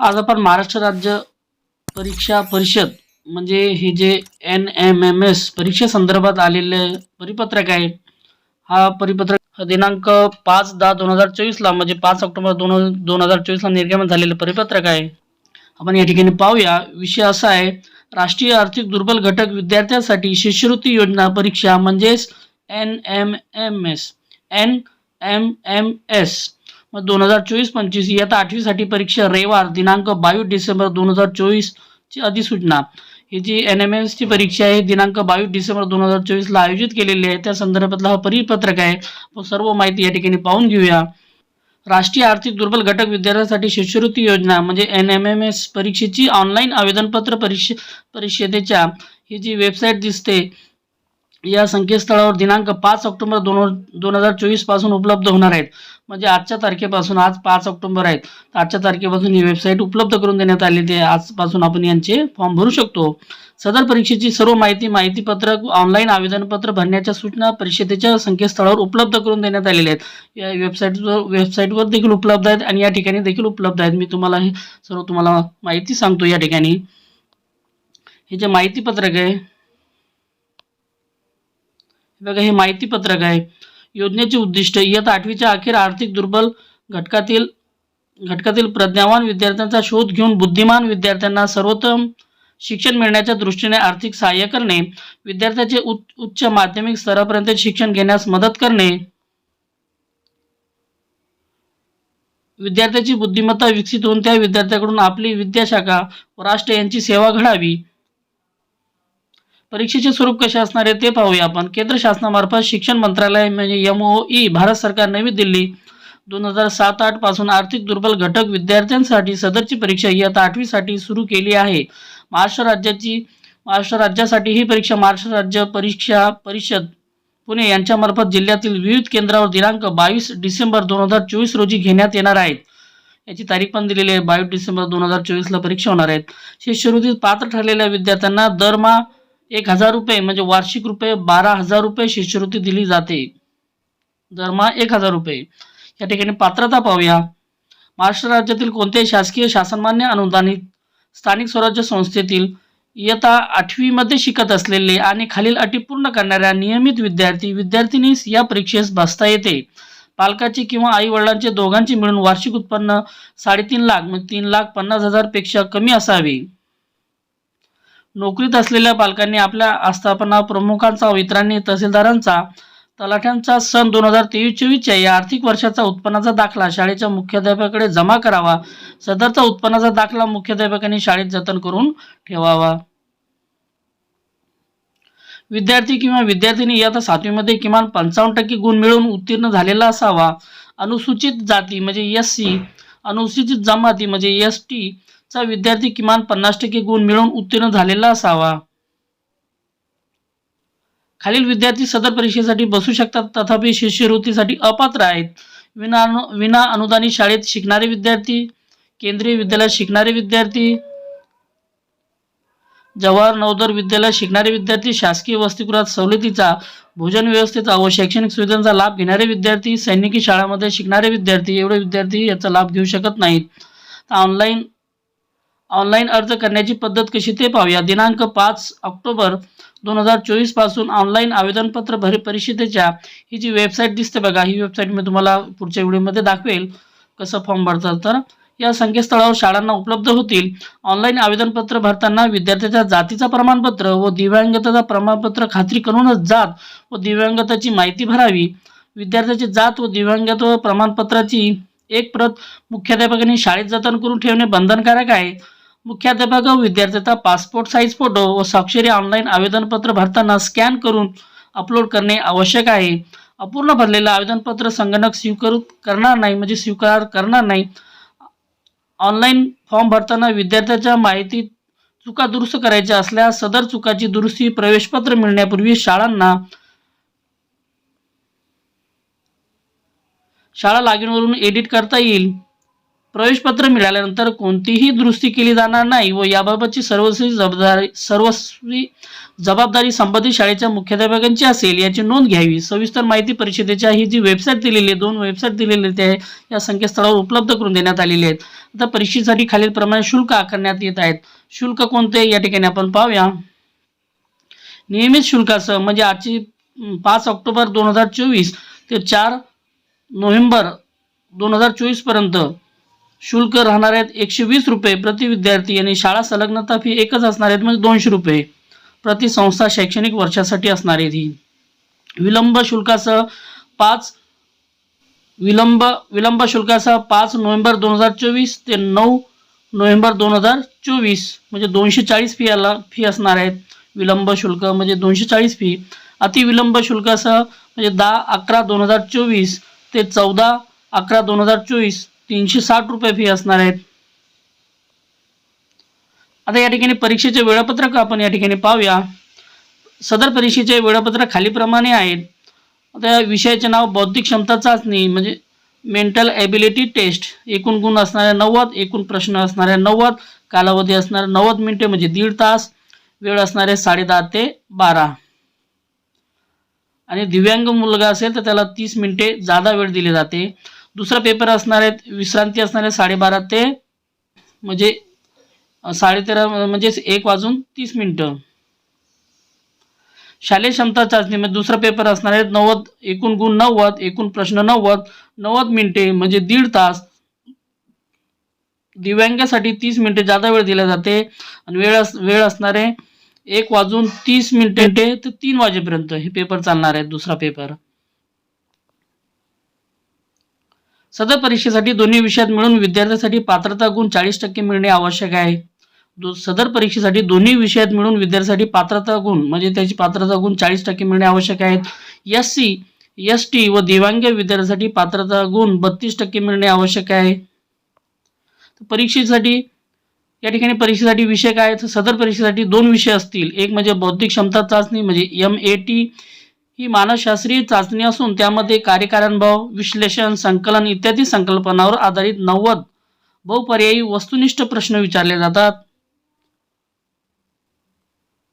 आज आपण महाराष्ट्र राज्य परीक्षा परिषद म्हणजे हे जे एन एम एम एस परीक्षेसंदर्भात आलेले परिपत्रक आहे हा परिपत्रक दिनांक पाच दहा दोन हजार चोवीसला म्हणजे पाच ऑक्टोबर दोन दोन हजार चोवीसला निर्गमन झालेलं परिपत्रक आहे. आपण या ठिकाणी पाहूया विषय असा आहे राष्ट्रीय आर्थिक दुर्बल घटक विद्यार्थ्यांसाठी शिष्यवृत्ती योजना परीक्षा म्हणजेच N M M S N M M S मग दोन हजार चोवीस पंचवीस इयत्ता आठवीसाठी परीक्षा रविवार दिनांक बावीस डिसेंबर दोन हजार चोवीसची अधिसूचना. ही जी एन एम एसची परीक्षा आहे दिनांक बावीस डिसेंबर दोन हजार चोवीसला आयोजित केलेली आहे त्या संदर्भातला हा परिपत्रक आहे. आपण सर्व माहिती या ठिकाणी पाहून घेऊया. राष्ट्रीय आर्थिक दुर्बल घटक विद्यार्थ्यांसाठी शिष्यवृत्ती योजना म्हणजे एन एम एम एस परीक्षेची ऑनलाईन आवेदनपत्र परीक्षे परिषदेच्या ही जी वेबसाईट दिसते या संकेतस्थळावर दिनांक पाच ऑक्टोबर दोन दोन हजार चोवीसपासून उपलब्ध होणार आहेत. म्हणजे आजच्या तारखेपासून आज पाच ऑक्टोबर आहेत. आजच्या तारखेपासून ही वेबसाईट उपलब्ध करून देण्यात आलेली आहे आजपासून आपण यांचे फॉर्म भरू शकतो. सदर परीक्षेची सर्व माहिती माहितीपत्रक ऑनलाईन आवेदनपत्र भरण्याच्या सूचना परिषदेच्या संकेतस्थळावर उपलब्ध करून देण्यात आलेल्या आहेत. या वेबसाईटवर वेबसाईटवर देखील उपलब्ध आहेत आणि या ठिकाणी देखील उपलब्ध आहेत. मी तुम्हाला हे सर्व तुम्हाला माहिती सांगतो या ठिकाणी. हे जे माहितीपत्रक आहे बघा हे माहिती पत्रक आहे. योजनेचे उद्दिष्ट इयत्ता आठवीच्या अखेर आर्थिक दुर्बल घटकातील घटकातील प्रज्ञावान विद्यार्थ्यांचा शोध घेऊन बुद्धिमान विद्यार्थ्यांना सर्वोत्तम शिक्षण मिळण्याच्या दृष्टीने आर्थिक सहाय्य करणे विद्यार्थ्याचे उच्च माध्यमिक स्तरापर्यंत शिक्षण घेण्यास मदत करणे विद्यार्थ्याची बुद्धिमत्ता विकसित होऊन त्या विद्यार्थ्याकडून आपली विद्याशाखा व राष्ट्र यांची सेवा घडावी. परीक्षेचे स्वरूप कसे असणार आहे ते पाहूया आपण. केंद्र शासनामार्फत शिक्षण मंत्रालय म्हणजे एम ओ ई भारत सरकार नवी दिल्ली. दोन हजार सात आठपासून आर्थिक दुर्बल घटक विद्यार्थ्यांसाठी सदरची परीक्षा इयत्ता आठवीसाठी सुरू केली आहे. महाराष्ट्र राज्याची महाराष्ट्र राज्यासाठी ही परीक्षा महाराष्ट्र राज्य परीक्षा परिषद पुणे यांच्यामार्फत जिल्ह्यातील विविध केंद्रावर दिनांक बावीस डिसेंबर दोन हजार चोवीस रोजी घेण्यात येणार आहेत. याची तारीख पण दिलेली आहे. बावीस डिसेंबर दोन हजार चोवीसला परीक्षा होणार आहेत. शिष्यवृत्तीत पात्र ठरलेल्या विद्यार्थ्यांना दरमहा एक हजार रुपये म्हणजे वार्षिक रुपये बारा हजार रुपये शिष्यवृत्ती दिली जाते. दरमहा एक हजार रुपये. या ठिकाणी पात्रता पाहूया. महाराष्ट्र राज्यातील कोणत्याही शासकीय शासनमान्य अनुदानित स्थानिक स्वराज्य संस्थेतील इयत्ता आठवीमध्ये शिकत असलेले आणि खालील अटी पूर्ण करणाऱ्या नियमित विद्यार्थी विद्यार्थिनीस या परीक्षेस बसता येते. पालकाची किंवा आई वडिलांचे दोघांचे मिळून वार्षिक उत्पन्न साडेतीन लाख म्हणजे तीन लाख पन्नास हजारपेक्षा कमी असावे. नोकरीत असलेल्या पालकांनी आपल्या आस्थापना प्रमुखांचा इतरांनी तहसीलदारांचा तलाठ्यांचा सन दोन हजार तेवीस चोवीसच्या या आर्थिक वर्षाचा उत्पन्नाचा दाखला शाळेच्या मुख्याध्यापकाकडे जमा करावा सदरचा उत्पन्नाचा दाखला मुख्याध्यापकांनी शाळेत जतन करून ठेवावा. विद्यार्थी किंवा विद्यार्थिनी इयत्ता सातवीमध्ये किमान पंचावन्न टक्के गुण मिळवून उत्तीर्ण झालेला असावा. अनुसूचित जाती म्हणजे एस सी अनुसूचित जमाती म्हणजे एस टी चा विद्यार्थी किमान पन्नास टक्के गुण मिळवून उत्तीर्ण झालेला असावा. खालील विद्यार्थी सदर परीक्षेसाठी बसू शकतात तथापि शिष्यवृत्तीसाठी अपात्र आहेत. विना अनु विना अनुदानित शाळेत शिकणारे विद्यार्थी केंद्रीय विद्यालयात शिकणारे विद्यार्थी जवाहर नवोदय विद्यालयात शिकणारे विद्यार्थी शासकीय वसतिगृहात सवलतीचा भोजन व्यवस्थेचा व शैक्षणिक सुविधांचा लाभ घेणारे विद्यार्थी सैनिकी शाळांमध्ये शिकणारे विद्यार्थी एवढे विद्यार्थी याचा लाभ घेऊ शकत नाहीत. ऑनलाईन ऑनलाईन अर्ज करण्याची पद्धत कशी ते पाहूया. दिनांक पाच ऑक्टोबर दोन हजार चोवीसपासून ऑनलाईन आवेदनपत्र भर परिषदेच्या ही जी वेबसाईट दिसते बघा ही वेबसाईट मी तुम्हाला पुढच्या व्हिडिओमध्ये दाखवेल कसं फॉर्म भरतात. तर या संकेतस्थळावर शाळांना उपलब्ध होतील. ऑनलाईन आवेदनपत्र भरताना विद्यार्थ्याच्या जातीचा प्रमाणपत्र व दिव्यांगताचा प्रमाणपत्र खात्री करूनच जात व दिव्यांगताची माहिती भरावी. विद्यार्थ्याची जात व दिव्यांगत्व प्रमाणपत्राची एक प्रत मुख्याध्यापकांनी शाळेत जतन करून ठेवणे बंधनकारक आहे. मुख्याध्यापक व विद्यार्थ्याचा पासपोर्ट साईज फोटो व स्वाक्षरी ऑनलाईन आवेदनपत्र भरताना स्कॅन करून अपलोड करणे आवश्यक आहे. अपूर्ण भरलेलं आवेदनपत्र संगणक स्वीकार करणार नाही म्हणजे स्वीकार करणार नाही. ऑनलाईन फॉर्म भरताना विद्यार्थ्याच्या माहिती चुका दुरुस्त करायच्या असल्यास सदर चुकाची दुरुस्ती प्रवेशपत्र मिळण्यापूर्वी शाळांना शाळा लागिनवरून एडिट करता येईल. प्रवेशपत्र मिळाल्यानंतर कोणतीही दुरुस्ती केली जाणार नाही व याबाबतची सर्वस्वी जबाबदारी सर्वस्वी जबाबदारी संबंधित शाळेच्या मुख्याध्यापकांची असेल याची नोंद घ्यावी. सविस्तर माहिती परिषदेच्या ही जी वेबसाईट दिलेली आहे दोन वेबसाईट दिलेली आहेत त्या या संकेतस्थळावर उपलब्ध करून देण्यात आलेली आहेत. आता परीक्षेसाठी खालीलप्रमाणे शुल्क आकारण्यात येत आहेत. शुल्क कोणते? या ठिकाणी आपण पाहूया. नियमित शुल्कासह म्हणजे आजची पाच ऑक्टोबर दोन हजार चोवीस ते चार नोव्हेंबर दोन हजार चोवीसपर्यंत शुल्क राहणार आहेत एकशे वीस रुपये. प्रति विद्यार्थी आणि शाळा संलग्नता फी एकच असणार आहेत म्हणजे दोनशे रुपये. प्रति संस्था शैक्षणिक वर्षासाठी असणार आहेत ही. विलंब शुल्कासह पाच विलंब विलंब शुल्कासह पाच नोव्हेंबर दोन हजार चोवीस ते नऊ नोव्हेंबर दोन हजार चोवीस म्हणजे दोनशे चाळीस फी आला फी असणार आहेत. विलंब शुल्क म्हणजे दोनशे चाळीस फी अतिविलंब शुल्कासह म्हणजे दहा अकरा दोन हजार चोवीस ते चौदा अकरा दोन हजार चोवीस तीनशे साठ रुपये फी असणार आहेत. आता या ठिकाणी परीक्षेचे वेळापत्रक आपण या ठिकाणी पाहूया. सदर परीक्षेचे वेळापत्रक खालीप्रमाणे आहेत आता या विषयाचे नाव बौद्धिक क्षमता चाचणी म्हणजे मेंटल ॲबिलिटी टेस्ट एकूण गुण असणारे नव्वद एकूण प्रश्न असणारे नव्वद कालावधी असणारे नव्वद मिनिटे म्हणजे दीड तास. वेळ असणारे साडेदहा ते बारा. आणि दिव्यांग मुलगा असेल तर त्याला तीस मिनिटे जादा वेळ दिली जाते. दुसरा पेपर असणार आहेत विश्रांती असणारे साडेबारा ते म्हणजे साडे साडेतेरा म्हणजेच एक वाजून तीस मिनटं. शालेय क्षमता चाचणी म्हणजे दुसरा पेपर असणार आहे नव्वद एकूण गुण नव्वद एकूण प्रश्न नव्वद नव्वद मिनिटे म्हणजे दीड तास. दिव्यांगासाठी तीस मिनिटे जादा वेळ दिला जाते आणि वेळ अस वेळ असणारे एक वाजून तीस मिनिटे ते तीन वाजेपर्यंत हे पेपर चालणार आहेत दुसरा पेपर. सदर परीक्षेसाठी दोन्ही विषयात मिळून विद्यार्थ्यासाठी पात्रता गुण चाळीस टक्के मिळणे आवश्यक आहे. सदर परीक्षेसाठी दोन्ही विषयात मिळून विद्यार्थ्यासाठी पात्रता गुण म्हणजे त्याची पात्रता गुण चाळीस टक्के मिळणे आवश्यक आहेत. एस सी एस टी व दिव्यांग विद्यार्थ्यासाठी पात्रता गुण बत्तीस टक्के मिळणे आवश्यक आहे. तर परीक्षेसाठी या ठिकाणी परीक्षेसाठी विषय काय आहेत? सदर परीक्षेसाठी दोन विषय असतील. एक म्हणजे बौद्धिक क्षमता चाचणी म्हणजे एम ए टी ही मानसशास्त्रीय चाचणी असून त्यामध्ये कार्यकारणभाव विश्लेषण संकलन इत्यादी संकल्पनावर आधारित नव्वद बहुपर्यायी वस्तुनिष्ठ प्रश्न विचारले जातात.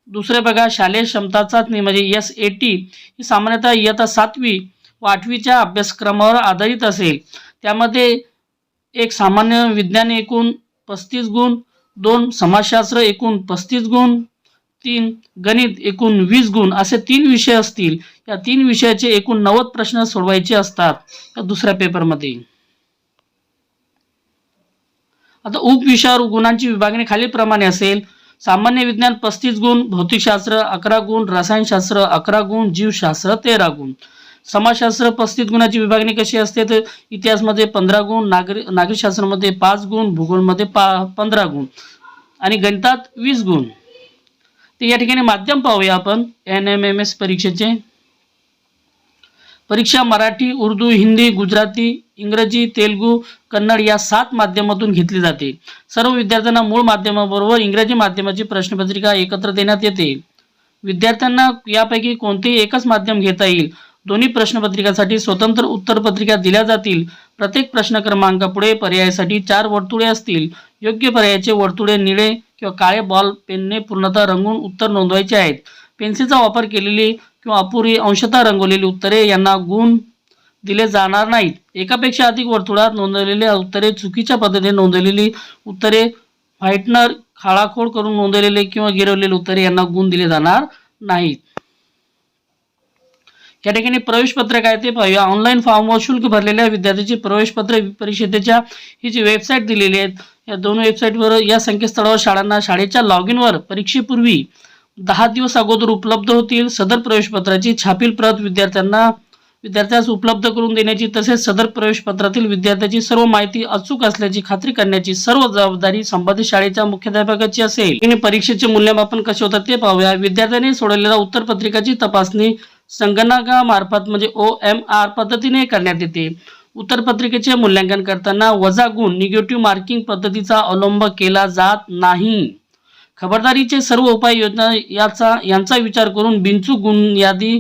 दुसरे बघा शालेय क्षमता चाचणी म्हणजे एस ए टी ही सामान्यतः इयत्ता सातवी व आठवीच्या अभ्यासक्रमावर आधारित असेल. त्यामध्ये एक सामान्य विज्ञान एकूण पस्तीस गुण दोन समाजशास्त्र एकूण पस्तीस गुण तीन गणित एकूण वीस गुण असे तीन विषय असतील. या तीन विषयाचे एकूण नव्वद प्रश्न सोडवायचे असतात. या दुसऱ्या पेपरमध्ये आता उपविषयावर गुणांची विभागणी खालीलप्रमाणे असेल. सामान्य विज्ञान पस्तीस गुण भौतिकशास्त्र अकरा गुण रसायनशास्त्र अकरा गुण जीवशास्त्र तेरा गुण. समाजशास्त्र पस्तीस गुणाची विभागणी कशी असते तर इतिहासमध्ये पंधरा गुण नागरी नागरिकशास्त्रामध्ये पाच गुण भूगोलमध्ये पा पंधरा गुण. आणि गणितात वीस गुण. तर या ठिकाणी माध्यम पाहूया आपण. एन एम एम एस परीक्षेचे. परीक्षा मराठी उर्दू हिंदी गुजराती इंग्रजी तेलुगू कन्नड या सात माध्यमातून घेतली जाते. सर्व विद्यार्थ्यांना मूळ माध्यमाबरोबर इंग्रजी माध्यमाची प्रश्नपत्रिका एकत्र देण्यात येते. विद्यार्थ्यांना यापैकी कोणतेही एकच माध्यम घेता येईल? दोन्ही प्रश्नपत्रिकासाठी स्वतंत्र उत्तरपत्रिका दिल्या जातील. प्रत्येक प्रश्न क्रमांकापुढे पर्यायासाठी चार वर्तुळे असतील. योग्य पर्यायाचे वर्तुळे निळे किंवा काळे बॉल पेनने पूर्णतः रंगवून उत्तर नोंदवायचे आहेत. पेन्सिलचा वापर केलेली किंवा अपुरी अंशतः रंगवलेली उत्तरे यांना गुण दिले जाणार नाहीत. एकापेक्षा अधिक वर्तुळात नोंदवलेली उत्तरे चुकीच्या पद्धतीने नोंदवलेली उत्तरे व्हाईटनर खाळाखोड करून नोंदवलेले किंवा गिरवलेले उत्तरे यांना गुण दिले जाणार नाहीत. या ठिकाणी प्रवेशपत्र काय ते पाहूया. ऑनलाईन फॉर्मवर शुल्क भरलेल्या विद्यार्थ्यांची प्रवेशपत्र परिषदेच्या ही जी वेबसाईट दिलेली आहेत या दोन वेबसाईटवर या संकेतस्थळावर शाळांना शाळेच्या लॉग इनवर परीक्षेपूर्वी दहा दिवस अगोदर उपलब्ध होतील. सदर प्रवेशपत्राची छापील प्रत विद्यार्थ्यांना विद्यार्थ्यास उपलब्ध करून देण्याची तसेच सदर प्रवेशपत्रातील विद्यार्थ्याची सर्व माहिती अचूक असल्याची खात्री करण्याची सर्व जबाबदारी संबंधित शाळेच्या मुख्याध्यापकाची असेल. आणि परीक्षेचे मूल्यमापन कसे होतात ते पाहूया. विद्यार्थ्यांनी सोडवलेल्या उत्तरपत्रिकाची तपासणी संगणकामार्फत म्हणजे ओ एम आर पद्धतीने करण्यात येते. उत्तरपत्रिकेचे मूल्यांकन करताना वजा गुण निगेटिव्ह मार्किंग पद्धतीचा अवलंब केला जात नाही. खबरदारीचे सर्व उपाययोजना याचा यांचा विचार करून बिनचूक गुण यादी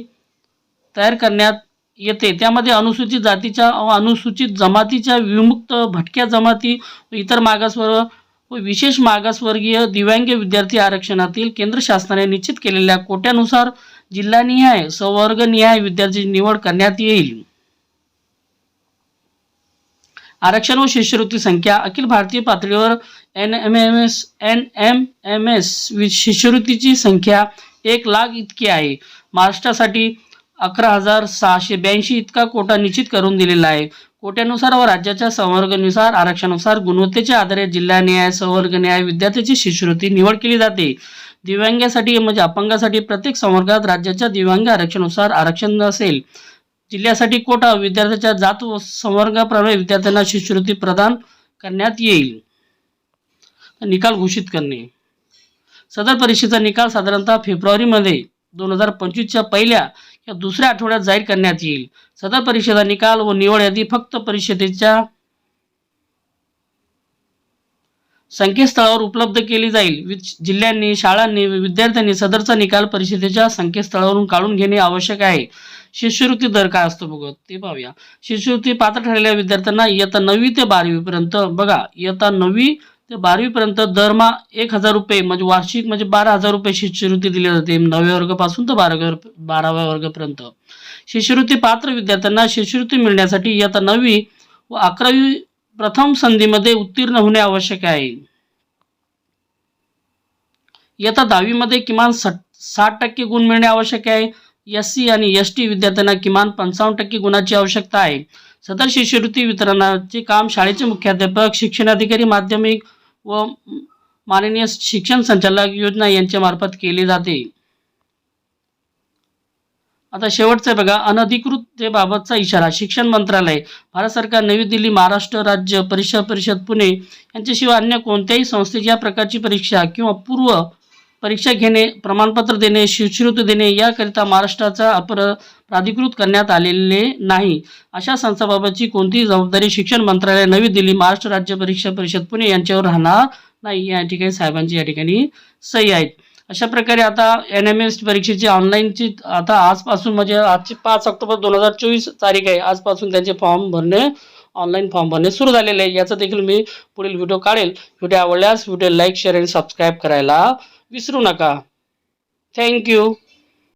तयार करण्यात येते. त्यामध्ये अनुसूचित जातीच्या व अनुसूचित जमातीच्या विमुक्त भटक्या जमाती व इतर मागासवर्ग व विशेष मागासवर्गीय दिव्यांग विद्यार्थी आरक्षणातील केंद्र शासनाने निश्चित केलेल्या कोट्यानुसार जिल्हानिहाय संवर्गनिहाय विद्यार्थी निवड करण्यात येईल. आरक्षण व शिष्यवृत्ती संख्या. अखिल भारतीय पातळीवर N M M S N M M S शिष्यवृत्तीची संख्या एक लाख इतकी आहे. महाराष्ट्रासाठी अकरा हजार सहाशे ब्याऐंशी इतका कोटा निश्चित करून दिलेला आहे. कोट्यानुसार व राज्याच्या संवर्गानुसार आरक्षणानुसार गुणवत्तेच्या आधारे जिल्हा न्याय संवर्ग न्याय विद्यार्थ्याची शिष्यवृत्ती निवड केली जाते. दिव्यांगासाठी म्हणजे अपंगासाठी प्रत्येक संवर्गात राज्याच्या दिव्यांग आरक्षणानुसार आरक्षण असेल. जिल्ह्यासाठी कोटा विद्यार्थ्याच्या जात व संवर्गाप्रमाणे विद्यार्थ्यांना शिष्यवृत्ती प्रदान करण्यात येईल. निकाल घोषित करणे. सदर परीक्षेचा निकाल साधारणतः फेब्रुवारीमध्ये दोन हजार पंचवीसच्या पहिल्या या दुसऱ्या आठवड्यात जाहीर करण्यात येईल. सदर परीक्षेचा निकाल व निवड यादी फक्त परिषदेच्या संकेतस्थळावर उपलब्ध केली जाईल. विच- जिल्ह्यांनी शाळांनी विद्यार्थ्यांनी सदरचा निकाल परिषदेच्या संकेतस्थळावरून काढून घेणे आवश्यक आहे. शिष्यवृत्ती दर काय असतो बघ ते पाहूया. शिष्यवृत्ती पात्र ठरलेल्या विद्यार्थ्यांना इयत्ता नववी ते बारावीपर्यंत बघा इयत्ता नववी ते बारावीपर्यंत दरमहा एक हजार रुपये म्हणजे वार्षिक म्हणजे बारा हजार रुपये शिष्यवृत्ती दिली जाते नवव्या वर्गापासून तर बाराव्या बाराव्या वर्गापर्यंत. शिष्यवृत्ती पात्र विद्यार्थ्यांना शिष्यवृत्ती मिळण्यासाठी इयत्ता नववी व अकरावी प्रथम संधीमध्ये उत्तीर्ण होणे आवश्यक आहे. इयत्ता दहावीमध्ये किमान साठ टक्के गुण मिळणे आवश्यक आहे. एस सी आणि एस टी विद्यार्थ्यांना किमान पंचावन्न टक्के गुणाची आवश्यकता आहे. सदर शिष्यवृत्ती वितरणाचे काम शाळेचे मुख्याध्यापक शिक्षणाधिकारी माध्यमिक व माननीय शिक्षण संचालक योजना यांच्या मार्फत केले जाते. आता शेवटचं आहे बघा अनधिकृततेबाबतचा इशारा शिक्षण मंत्रालय भारत सरकार नवी दिल्ली महाराष्ट्र राज्य परीक्षा परिषद पुणे यांच्याशिवाय अन्य कोणत्याही संस्थेची या प्रकारची परीक्षा किंवा पूर्व परीक्षा घेणे प्रमाणपत्र देणे शिष्यवृत्ती देणे याकरिता महाराष्ट्राचा अपर प्राधिकृत करण्यात आलेले नाही. अशा संस्थाबाबतची कोणतीही जबाबदारी शिक्षण मंत्रालय नवी दिल्ली महाराष्ट्र राज्य परीक्षा परिषद पुणे यांच्यावर राहणार नाही. या ठिकाणी साहेबांची या ठिकाणी सही आहेत. अशा प्रकारे आता एन एम एस परीक्षेची ऑनलाईनची आता आजपासून म्हणजे आजची पाच ऑक्टोबर दोन हजार चोवीस तारीख आहे. आजपासून त्यांचे फॉर्म भरणे ऑनलाईन फॉर्म भरणे सुरू झालेले आहे. याचा देखील मी पुढील व्हिडिओ काढेल. व्हिडिओ आवडल्यास व्हिडिओ लाईक शेअर आणि सबस्क्राईब करायला विसरू नका. थँक्यू